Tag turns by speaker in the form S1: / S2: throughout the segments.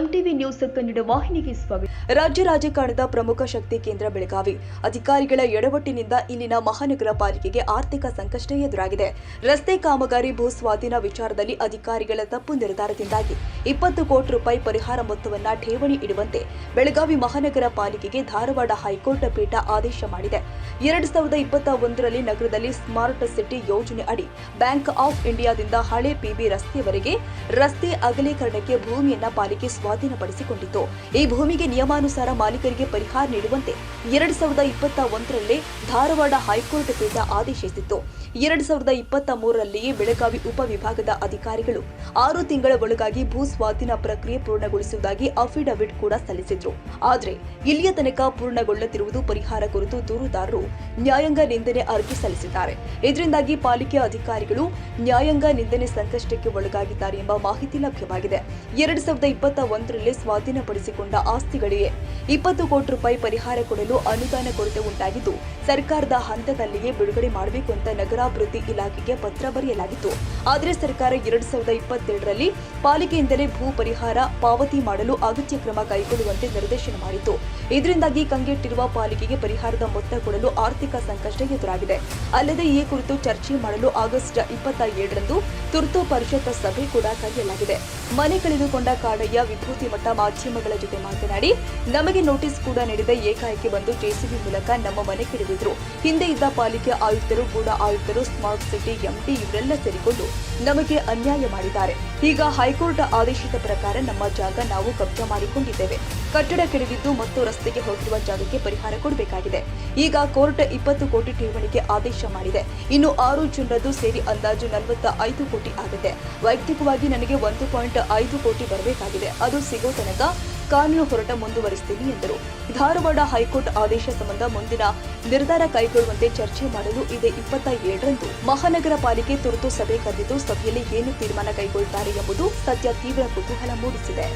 S1: News Kannada ವಾಹಿನಿಗೆ ಸ್ವಾಗತ.
S2: ರಾಜ್ಯ ರಾಜಕಾರಣದ ಪ್ರಮುಖ ಶಕ್ತಿ ಕೇಂದ್ರ ಬೆಳಗಾವಿ. ಅಧಿಕಾರಿಗಳ ಎಡವಟ್ಟಿನಿಂದ ಇಲ್ಲಿನ ಮಹಾನಗರ ಪಾಲಿಕೆಗೆ ಆರ್ಥಿಕ ಸಂಕಷ್ಟ ಎದುರಾಗಿದೆ. ರಸ್ತೆ ಕಾಮಗಾರಿ ಭೂ ಸ್ವಾಧೀನ ವಿಚಾರದಲ್ಲಿ ಅಧಿಕಾರಿಗಳ ತಪ್ಪು ನಿರ್ಧಾರದಿಂದಾಗಿ ಇಪ್ಪತ್ತು ಕೋಟಿ ರೂಪಾಯಿ ಪರಿಹಾರ ಮೊತ್ತವನ್ನ ಠೇವಣಿ ಇಡುವಂತೆ ಬೆಳಗಾವಿ ಮಹಾನಗರ ಪಾಲಿಕೆಗೆ ಧಾರವಾಡ ಹೈಕೋರ್ಟ್ ಪೀಠ ಆದೇಶ ಮಾಡಿದೆ. ಎರಡ್ ಸಾವಿರದ ಇಪ್ಪತ್ತ ಒಂದರಲ್ಲಿ ನಗರದಲ್ಲಿ ಸ್ಮಾರ್ಟ್ ಸಿಟಿ ಯೋಜನೆ ಅಡಿ ಬ್ಯಾಂಕ್ ಆಫ್ ಇಂಡಿಯಾದಿಂದ ಹಳೆ ಪಿಬಿ ರಸ್ತೆಯವರೆಗೆ ರಸ್ತೆ ಅಗಲೀಕರಣಕ್ಕೆ ಭೂಮಿಯನ್ನ ಪಾಲಿಕೆ ಸ್ವಾಧೀನಪಡಿಸಿಕೊಂಡಿತ್ತು ಈ ಭೂಮಿಗೆ ನಿಯಮಾನುಸಾರ ಮಾಲೀಕರಿಗೆ ಪರಿಹಾರ ನೀಡುವಂತೆ ಎರಡ್ ಸಾವಿರದ ಇಪ್ಪತ್ತ ಒಂದರಲ್ಲೇ ಧಾರವಾಡ ಹೈಕೋರ್ಟ್ ಪೀಠ ಆದೇಶಿಸಿತ್ತು. ಎರಡ್ ಸಾವಿರದ ಇಪ್ಪತ್ತ ಮೂರರಲ್ಲಿಯೇ ಬೆಳಗಾವಿ ಉಪವಿಭಾಗದ ಅಧಿಕಾರಿಗಳು ಆರು ತಿಂಗಳ ಒಳಗಾಗಿ ಭೂ ಸ್ವಾಧೀನ ಪ್ರಕ್ರಿಯೆ ಪೂರ್ಣಗೊಳಿಸುವುದಾಗಿ ಅಫಿಡವಿಟ್ ಕೂಡ ಸಲ್ಲಿಸಿದ್ರು. ಆದರೆ ಇಲ್ಲಿಯ ತನಕ ಪೂರ್ಣಗೊಳ್ಳದಿರುವುದು ಪರಿಹಾರ ಕುರಿತು ದೂರುದಾರರು ನ್ಯಾಯಾಂಗ ನಿಂದನೆ ಅರ್ಜಿ ಸಲ್ಲಿಸಿದ್ದಾರೆ. ಇದರಿಂದಾಗಿ ಪಾಲಿಕೆ ಅಧಿಕಾರಿಗಳು ನ್ಯಾಯಾಂಗ ನಿಂದನೆ ಸಂಕಷ್ಟಕ್ಕೆ ಒಳಗಾಗಿದ್ದಾರೆ ಎಂಬ ಮಾಹಿತಿ ಲಭ್ಯವಾಗಿದೆ. ಎರಡ್ ಸಾವಿರದ ಇಪ್ಪತ್ತ ಒಂದರಲ್ಲಿ ಸ್ವಾಧೀನಪಡಿಸಿಕೊಂಡ ಆಸ್ತಿಗಳಿಗೆ ಇಪ್ಪತ್ತು ಕೋಟಿ ರೂಪಾಯಿ ಪರಿಹಾರ ಕೊಡಲು ಅನುದಾನ ಕೊರತೆ ಉಂಟಾಗಿದ್ದು, ಸರ್ಕಾರದ ಹಂತದಲ್ಲಿಯೇ ಬಿಡುಗಡೆ ಮಾಡಬೇಕು ಅಂತ ನಗರಾಭಿವೃದ್ಧಿ ಇಲಾಖೆಗೆ ಪತ್ರ ಬರೆಯಲಾಗಿತ್ತು. ಆದರೆ ಸರ್ಕಾರ ಎರಡು ಸಾವಿರದ ಇಪ್ಪತ್ತೆರಡರಲ್ಲಿ ಪಾಲಿಕೆಯಿಂದಲೇ ಭೂ ಪರಿಹಾರ ಪಾವತಿ ಮಾಡಲು ಅಗತ್ಯ ಕ್ರಮ ಕೈಗೊಳ್ಳುವಂತೆ ನಿರ್ದೇಶನ ಮಾಡಿತ್ತು. ಇದರಿಂದಾಗಿ ಕಂಗೆಟ್ಟಿರುವ ಪಾಲಿಕೆಗೆ ಪರಿಹಾರದ ಮೊತ್ತ ಕೊಡಲು ಆರ್ಥಿಕ ಸಂಕಷ್ಟ ಎದುರಾಗಿದೆ. ಅಲ್ಲದೆ ಈ ಕುರಿತು ಚರ್ಚೆ ಮಾಡಲು ಆಗಸ್ಟ್ ಇಪ್ಪತ್ತ ಏಳರಂದು ತುರ್ತು ಪರಿಷತ್ ಸಭೆ ಕೂಡ ಕರೆಯಲಾಗಿದೆ. ಮನೆ ಕಳೆದುಕೊಂಡ ಕಾಡಯ್ಯ ವಿಭೂತಿ ಮಠ ಮಾಧ್ಯಮಗಳ ಜೊತೆ ಮಾತನಾಡಿ, ನಮಗೆ ನೋಟಿಸ್ ಕೂಡ ನೀಡಿದ ಏಕಾಏಕಿ ಬಂದು ಜೆಸಿಬಿ ಮೂಲಕ ನಮ್ಮ ಮನೆ ಕೆಡವಿದ್ರು. ಹಿಂದೆ ಇದ್ದ ಪಾಲಿಕೆ ಆಯುಕ್ತರು, ಕೂಡ ಆಯುಕ್ತರು, ಸ್ಮಾರ್ಟ್ ಸಿಟಿ ಎಂಡಿ ಇವರೆಲ್ಲ ಸೇರಿಕೊಂಡು ನಮಗೆ ಅನ್ಯಾಯ ಮಾಡಿದ್ದಾರೆ. ಈಗ ಹೈಕೋರ್ಟ್ ಆದೇಶದ ಪ್ರಕಾರ ನಮ್ಮ ಜಾಗ ನಾವು ಕಬ್ಜಾ ಮಾಡಿಕೊಂಡಿದ್ದೇವೆ. ಕಟ್ಟಡ ಕೆಡವಿದ್ದು ಮತ್ತು ರಸ್ತೆಗೆ ಹೋಗಿರುವ ಜಾಗಕ್ಕೆ ಪರಿಹಾರ ಕೊಡಬೇಕಾಗಿದೆ. ಈಗ ಕೋರ್ಟ್ ಇಪ್ಪತ್ತು ಕೋಟಿ ಠೇವಣಿಗೆ ಆದೇಶ ಮಾಡಿದೆ. ಇನ್ನು ಆರು ಜನರದ್ದು ಸೇರಿ ಅಂದಾಜು ನಲವತ್ತ ಐದು ಕೋಟಿ ಆಗಿದೆ ವೈಯಕ್ತಿಕವಾಗಿ ನನಗೆ ಒಂದು ಪಾಯಿಂಟ್ ಐದು ಕೋಟಿ ಬರಬೇಕಾಗಿದೆ. ಅದು ಸಿಗೋ ತನಕ ಕಾನೂನು ಹೋರಾಟ ಮುಂದುವರಿಸ್ತೀನಿ ಎಂದರು. ಧಾರವಾಡ ಹೈಕೋರ್ಟ್ ಆದೇಶ ಸಂಬಂಧ ಮುಂದಿನ ನಿರ್ಧಾರ ಕೈಗೊಳ್ಳುವಂತೆ ಚರ್ಚೆ ಮಾಡಲು ಇದೇ ಇಪ್ಪತ್ತ ಏಳರಂದು ಮಹಾನಗರ ಪಾಲಿಕೆ ತುರ್ತು ಸಭೆ ಕರೆದಿದ್ದು, ಸಭೆಯಲ್ಲಿ ಏನು ತೀರ್ಮಾನ ಕೈಗೊಳ್ಳುತ್ತಾರೆ ಎಂಬುದು ಸದ್ಯ ತೀವ್ರ ಕುತೂಹಲ ಮೂಡಿಸಿದೆ.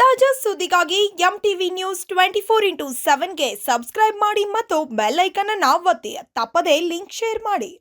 S3: ತಾಜಾ ಸುದ್ದಿಗಾಗಿ M TV news twenty four into ಸೆವೆನ್ಗೆ subscribe ಮಾಡಿ ಮತ್ತು ಬೆಲ್ ಐಕನ್ ಅನ್ನು ಒತ್ತಿ. ತಪ್ಪದೇ ಲಿಂಕ್ ಶೇರ್ ಮಾಡಿ.